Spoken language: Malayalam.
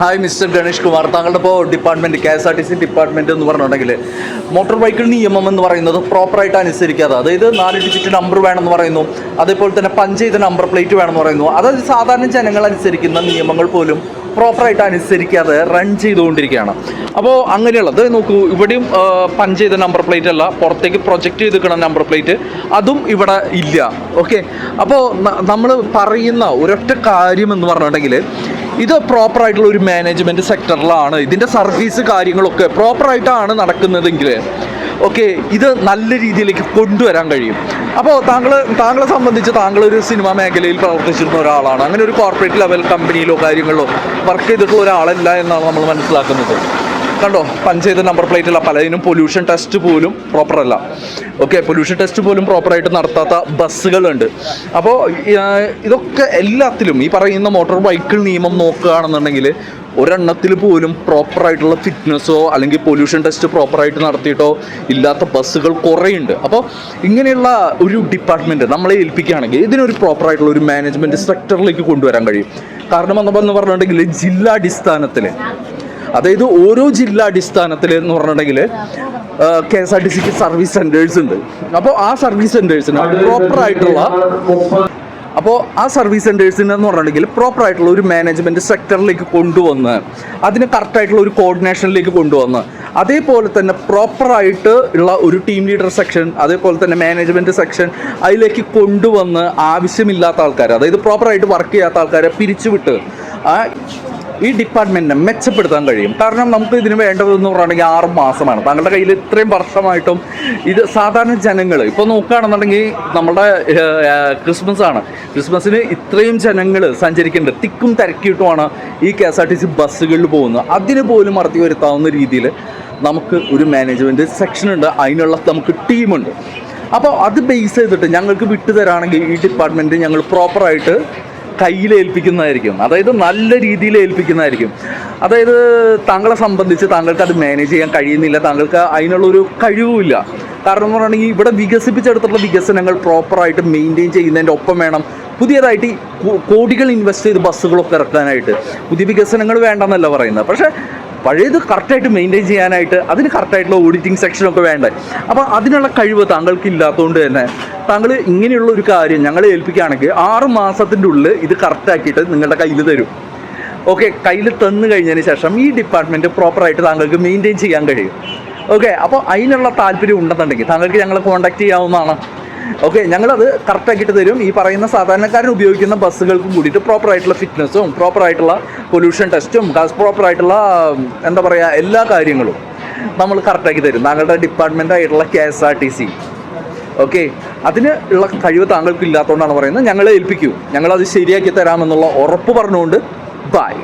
ഹായ് മിസ്റ്റർ ഗണേഷ് കുമാർ താങ്കളുടെ ഇപ്പോൾ department K S R T C department എന്ന് പറഞ്ഞിട്ടുണ്ടെങ്കിൽ മോട്ടോർ വെഹിക്കിൾ നിയമം എന്ന് പറയുന്നത് പ്രോപ്പറായിട്ട് അനുസരിക്കാതെ അതായത് നാല് ഡിജിറ്റ് നമ്പർ വേണമെന്ന് പറയുന്നു. അതേപോലെ തന്നെ പഞ്ച് ചെയ്ത നമ്പർ പ്ലേറ്റ് വേണമെന്ന് പറയുന്നു. അതായത് സാധാരണ ജനങ്ങൾ അനുസരിക്കുന്ന നിയമങ്ങൾ പോലും പ്രോപ്പറായിട്ട് അനുസരിക്കാതെ റൺ ചെയ്തുകൊണ്ടിരിക്കുകയാണ്. അപ്പോൾ അങ്ങനെയുള്ളത്. നോക്കൂ ഇവിടെയും പഞ്ച് ചെയ്ത നമ്പർ പ്ലേറ്റ് അല്ല പുറത്തേക്ക് പ്രൊജക്റ്റ് ചെയ്തിരിക്കുന്ന നമ്പർ പ്ലേറ്റ് അതും ഇവിടെ ഇല്ല. ഓക്കെ അപ്പോൾ നമ്മൾ പറയുന്ന ഒരൊറ്റ കാര്യം എന്ന് പറഞ്ഞിട്ടുണ്ടെങ്കിൽ ഇത് പ്രോപ്പർ ആയിട്ടുള്ള ഒരു മാനേജ്മെന്റ് സെക്ടറിലാണ് ഇതിന്റെ സർവീസ് കാര്യങ്ങളൊക്കെ പ്രോപ്പറായിട്ടാണ് നടക്കുന്നതെങ്കിൽ ഓക്കെ ഇത് നല്ല രീതിയിലേക്ക് കൊണ്ടുവരാൻ കഴിയും. അപ്പോൾ താങ്കൾ താങ്കളെ സംബന്ധിച്ച് താങ്കൾ ഒരു സിനിമാ മേഖലയിൽ പ്രവർത്തിച്ചിരുന്ന ഒരാളാണ്. അങ്ങനെ ഒരു കോർപ്പറേറ്റ് ലെവൽ കമ്പനിയിലോ കാര്യങ്ങളിലോ വർക്ക് ചെയ്തിട്ടുള്ള ഒരാളല്ല എന്നാണ് നമ്മൾ മനസ്സിലാക്കുന്നത്. കണ്ടോ? പഞ്ച് ചെയ്ത നമ്പർ പ്ലേറ്റുള്ള പലതിനും പൊല്യൂഷൻ ടെസ്റ്റ് പോലും പ്രോപ്പർ അല്ല. ഓക്കെ പൊല്യൂഷൻ ടെസ്റ്റ് പോലും പ്രോപ്പറായിട്ട് നടത്താത്ത ബസ്സുകളുണ്ട്. അപ്പോൾ ഇതൊക്കെ എല്ലാത്തിലും ഈ പറയുന്ന മോട്ടോർ ബൈക്കിൾ നിയമം നോക്കുകയാണെന്നുണ്ടെങ്കിൽ ഒരെണ്ണത്തിൽ പോലും പ്രോപ്പറായിട്ടുള്ള ഫിറ്റ്നസ്സോ അല്ലെങ്കിൽ പൊല്യൂഷൻ ടെസ്റ്റ് പ്രോപ്പറായിട്ട് നടത്തിയിട്ടോ ഇല്ലാത്ത ബസ്സുകൾ കുറേയുണ്ട്. അപ്പോൾ ഇങ്ങനെയുള്ള ഒരു ഡിപ്പാർട്ട്മെന്റ് നമ്മളെ ഏൽപ്പിക്കുകയാണെങ്കിൽ ഇതിനൊരു പ്രോപ്പറായിട്ടുള്ള ഒരു മാനേജ്മെന്റ് സെക്ടറിലേക്ക് കൊണ്ടുവരാൻ കഴിയും. കാരണം എന്ന് പറഞ്ഞിട്ടുണ്ടെങ്കിൽ ജില്ലാടിസ്ഥാനത്തിൽ അതായത് ഓരോ ജില്ലാ അടിസ്ഥാനത്തിൽ എന്ന് പറഞ്ഞിട്ടുണ്ടെങ്കിൽ കെ എസ് ആർ ടി സിക്ക് സർവീസ് സെന്റേഴ്സ് ഉണ്ട്. അപ്പോൾ ആ സർവീസ് സെന്റേഴ്സിന് പ്രോപ്പറായിട്ടുള്ള അപ്പോൾ ആ സർവീസ് സെന്റേഴ്സിന് എന്ന് പറഞ്ഞിട്ടുണ്ടെങ്കിൽ പ്രോപ്പർ ആയിട്ടുള്ള ഒരു മാനേജ്മെന്റ് സെക്ടറിലേക്ക് കൊണ്ടുവന്ന് അതിന് കറക്റ്റായിട്ടുള്ള ഒരു കോർഡിനേഷനിലേക്ക് കൊണ്ടുവന്ന് അതേപോലെ തന്നെ പ്രോപ്പറായിട്ട് ഉള്ള ഒരു ടീം ലീഡർ സെക്ഷൻ അതേപോലെ തന്നെ മാനേജ്മെന്റ് സെക്ഷൻ അതിലേക്ക് കൊണ്ടുവന്ന് ആവശ്യമില്ലാത്ത ആൾക്കാർ അതായത് പ്രോപ്പറായിട്ട് വർക്ക് ചെയ്യാത്ത ആൾക്കാരെ പിരിച്ചുവിട്ട് ആ ഈ ഡിപ്പാർട്ട്മെന്റിനെ മെച്ചപ്പെടുത്താൻ കഴിയും. കാരണം നമുക്ക് ഇതിന് വേണ്ടതെന്ന് പറയുകയാണെങ്കിൽ ആറ് മാസമാണ്. താങ്കളുടെ കയ്യിൽ ഇത്രയും വർഷമായിട്ടും ഇത് സാധാരണ ജനങ്ങൾ ഇപ്പോൾ നോക്കുകയാണെന്നുണ്ടെങ്കിൽ നമ്മുടെ ക്രിസ്മസ് ആണ്. ക്രിസ്മസിന് ഇത്രയും ജനങ്ങൾ സഞ്ചരിക്കേണ്ടത് തിക്കും തിരക്കിയിട്ടുമാണ് ഈ K S R T C ബസ്സുകളിൽ പോകുന്നത്. അതിന് പോലും മറത്തി വരുത്താവുന്ന രീതിയിൽ നമുക്ക് ഒരു മാനേജ്മെന്റ് സെക്ഷനുണ്ട് അതിനുള്ള നമുക്ക് ടീമുണ്ട്. അപ്പോൾ അത് ബേസ് ചെയ്തിട്ട് ഞങ്ങൾക്ക് വിട്ടു തരാണെങ്കിൽ ഈ ഡിപ്പാർട്ട്മെന്റ് ഞങ്ങൾ പ്രോപ്പറായിട്ട് കയ്യിൽ ഏൽപ്പിക്കുന്നതായിരിക്കും. അതായത് നല്ല രീതിയിൽ ഏൽപ്പിക്കുന്നതായിരിക്കും. അതായത് താങ്കളെ സംബന്ധിച്ച് താങ്കൾക്ക് അത് മാനേജ് ചെയ്യാൻ കഴിയുന്നില്ല. താങ്കൾക്ക് അതിനുള്ളൊരു കഴിവുമില്ല. കാരണം എന്ന് പറയുകയാണെങ്കിൽ ഇവിടെ വികസിപ്പിച്ചെടുത്തുള്ള വികസനങ്ങൾ പ്രോപ്പറായിട്ട് മെയിന്റെയിൻ ചെയ്യുന്നതിന്റെ ഒപ്പം വേണം പുതിയതായിട്ട് കോടികൾ ഇൻവെസ്റ്റ് ചെയ്ത് ബസ്സുകളൊക്കെ ഇറക്കാനായിട്ട്. പുതിയ വികസനങ്ങൾ വേണ്ടെന്നല്ല പറയുന്നത്. പക്ഷേ പഴയത് കറക്റ്റായിട്ട് മെയിന്റെയിൻ ചെയ്യാനായിട്ട് അതിന് കറക്റ്റായിട്ടുള്ള ഓഡിറ്റിംഗ് സെക്ഷനൊക്കെ വേണ്ടേ? അപ്പോൾ അതിനുള്ള കഴിവ് താങ്കൾക്ക് ഇല്ലാത്തതുകൊണ്ട് തന്നെ താങ്കൾ ഇങ്ങനെയുള്ള ഒരു കാര്യം ഞങ്ങളെ ഏൽപ്പിക്കുകയാണെങ്കിൽ ആറ് മാസത്തിന്റെ ഉള്ളിൽ ഇത് കറക്റ്റാക്കിയിട്ട് നിങ്ങളുടെ കയ്യിൽ തരും. ഓക്കെ കയ്യിൽ തന്നു കഴിഞ്ഞതിന് ശേഷം ഈ ഡിപ്പാർട്ട്മെന്റ് പ്രോപ്പറായിട്ട് താങ്കൾക്ക് മെയിന്റെയിൻ ചെയ്യാൻ കഴിയും. ഓക്കെ അപ്പോൾ അതിനുള്ള താല്പര്യം ഉണ്ടെന്നുണ്ടെങ്കിൽ താങ്കൾക്ക് ഞങ്ങളെ കോൺടാക്ട് ചെയ്യാവുന്നതാണ്. ഓക്കെ ഞങ്ങളത് കറക്റ്റാക്കിയിട്ട് തരും. ഈ പറയുന്ന സാധാരണക്കാരൻ ഉപയോഗിക്കുന്ന ബസ്സുകൾക്കും കൂടിയിട്ട് പ്രോപ്പർ പ്രോപ്പറായിട്ടുള്ള ഫിറ്റ്നസ്സും പ്രോപ്പറായിട്ടുള്ള പൊല്യൂഷൻ ടെസ്റ്റും പ്രോപ്പർ ആയിട്ടുള്ള എന്താ പറയുക എല്ലാ കാര്യങ്ങളും നമ്മൾ കറക്റ്റാക്കി തരും. താങ്കളുടെ ഡിപ്പാർട്ട്മെന്റ് ആയിട്ടുള്ള K S R T C okay അതിന് ഉള്ള കഴിവ് താങ്കൾക്ക് ഇല്ലാത്തതുകൊണ്ടാണ് പറയുന്നത്. ഞങ്ങളെ ഏൽപ്പിക്കൂ. ഞങ്ങളത് ശരിയാക്കി തരാമെന്നുള്ള ഉറപ്പ് പറഞ്ഞുകൊണ്ട് ബൈ